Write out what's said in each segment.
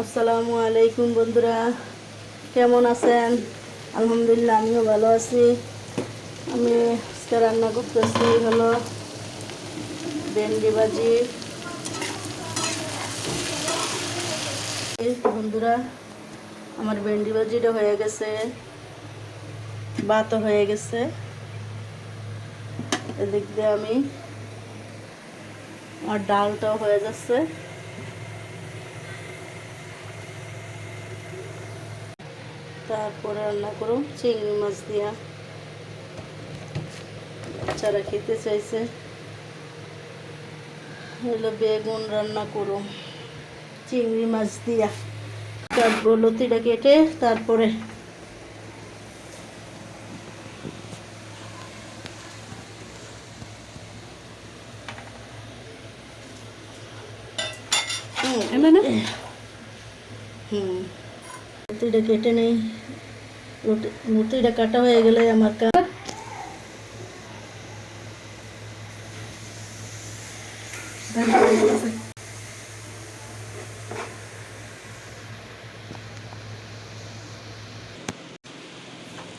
আসসালামু আলাইকুম বন্ধুরা। কেমন আছেন? আলহামদুলিল্লাহ, আমিও ভালো আছি। আমি আজকে রান্না করতেছি হলো ভেন্ডি ভাজি। বন্ধুরা, আমার ভেন্ডি ভাজিটা হয়ে গেছে। ভাতও হয়ে গেছে। এদিক দিয়ে আমি, আমার ডালটাও হয়ে যাচ্ছে। তারপরে রান্না করো চিংড়ি মাছ দিয়া। বাচ্চারা খেতে চাইছে হলো বেগুন রান্না করো চিংড়ি মাছ দিয়া। তারপর লতিটা কেটে তারপরে হুম হুম। লতিটা কেটে নেই। লতি- লতিটা কাটা হয়ে গেলে আমার কাজ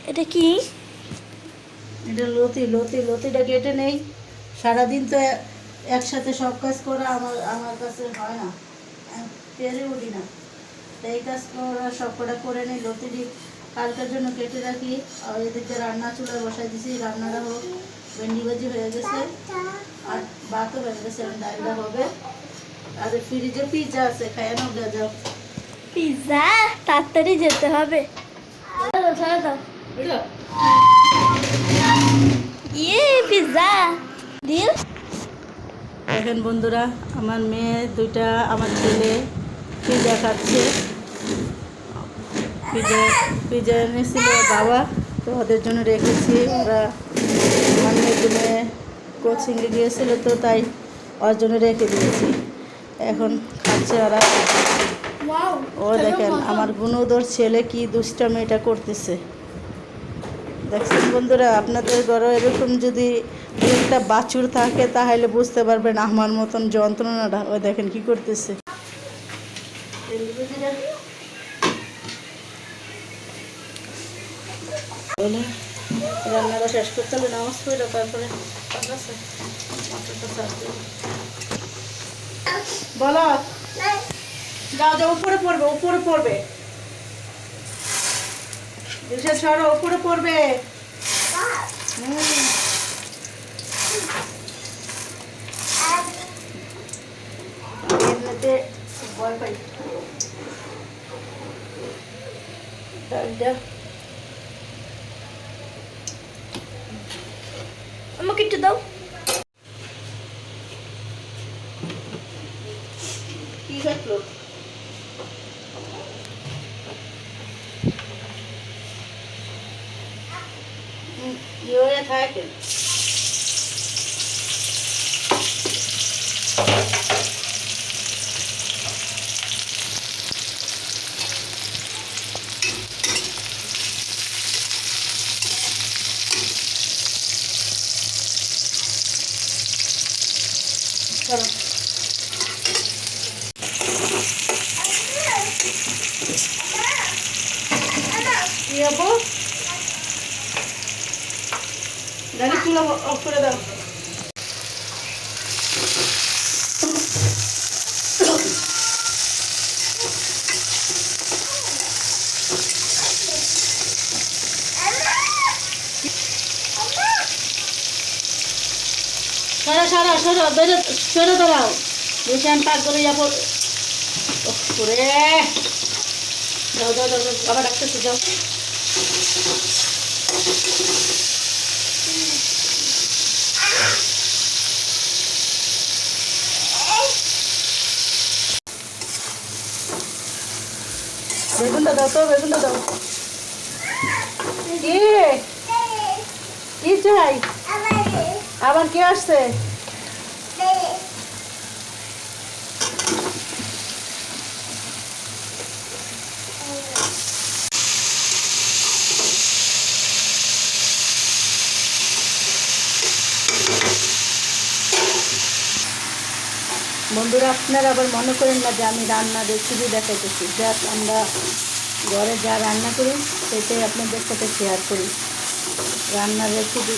এটা কি? এটা লতি লতি লতিটা কেটে নেই। সারাদিন তো একসাথে সব কাজ করা আমার আমার কাছে হয় না। পেরে উঠি না। এই কাজ করা সব কটা করে নিই লতিটি কালকের জন্য কেটে রাখি। আর এদিকে রান্না চুলায় বসাই দিছি রান্নাটা হোক ভেন্ডি ভাজি হয়ে গেছে আর ভাতও হয়ে গেছে ডালটা হবে। আর ফ্রিজে পিজা আছে খায় না যাও। পিৎজা তাড়াতাড়ি যেতে হবে। চলো, চলো ইয়ে পিৎজা ডিল দেখেন বন্ধুরা আমার মেয়ে দুইটা আমার ছেলে পিজা খাচ্ছে। পিজা পিজা এনেছিল বাবা তো ওদের জন্য রেখেছি। ওরা মেয়ের মেয়ে কোচিংয়ে গিয়েছিল তো তাই ওর জন্য রেখে দিয়েছি। এখন খাচ্ছে ওরা। ও দেখেন আমার গুণোদর ছেলে কি দুষ্টামিটা করতেছে। দেখছেন বন্ধুরা আপনাদের ঘরে এরকম যদি একটা বাছুর থাকে তাহলে বুঝতে পারবেন আমার মতন যন্ত্রণাটা। ও দেখেন কি করতেছে। রান্নাটা শেষ করতে হবে নামাজ পড়ে, তারপরে উপরে পড়বে উপরে পড়বে। উপরে পড়বে। এমনিতে ভয় পাই। আমাকে একটু দাও। কি হুম, কি থাকে চলো কি হব গাড়ি চুলা অফ করে দাও। সরা সরা সরা, বেরো, সরে দাঁড়াও। বেশি পাক করে যাব। করে যাও যাও যাও বাবা ডাকতেছে, যাও। বেগুনটা দাও তো বেগুনটা দাও। কি? কি চাই? আবার কে আসছে? বন্ধুরা আপনারা আবার মনে করেন না যে আমি রান্না রেসিপি দেখাইতেছি। জাস্ট আমরা ঘরে যা রান্না করি, সেটাই আপনাদের সাথে শেয়ার করি। রান্নার রেসিপি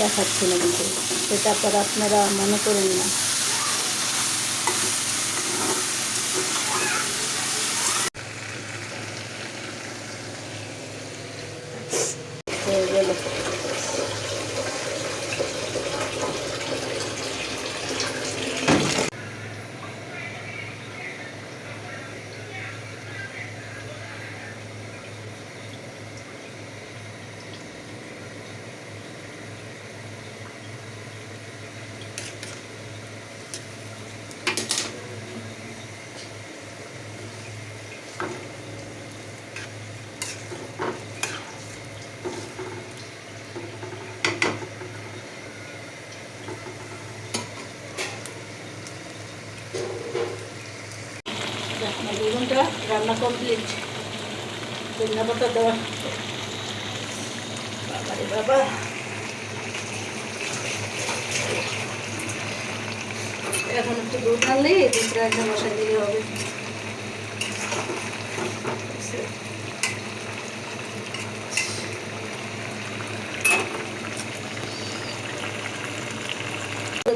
দেখাচ্ছি না কিন্তু, সেটা আপনারা মনে করেন না হয়ে গেল বেগুনটা রান্না কমপ্লিট ধনিয়া পাতা দেওয়া। বাবা। এখন একটু দুধ দুধটা একটা মশা দিলে হবে।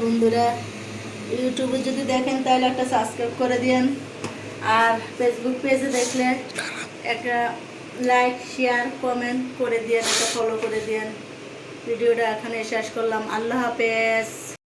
বন্ধুরা ইউটিউবে যদি দেখেন তাহলে একটা সাবস্ক্রাইব করে দিন আর ফেসবুক পেজে দেখলে একটা লাইক শেয়ার কমেন্ট করে দিয়েন, একটা ফলো করে দিয়েন। ভিডিওটা এখানে শেষ করলাম। আল্লাহ হাফেজ।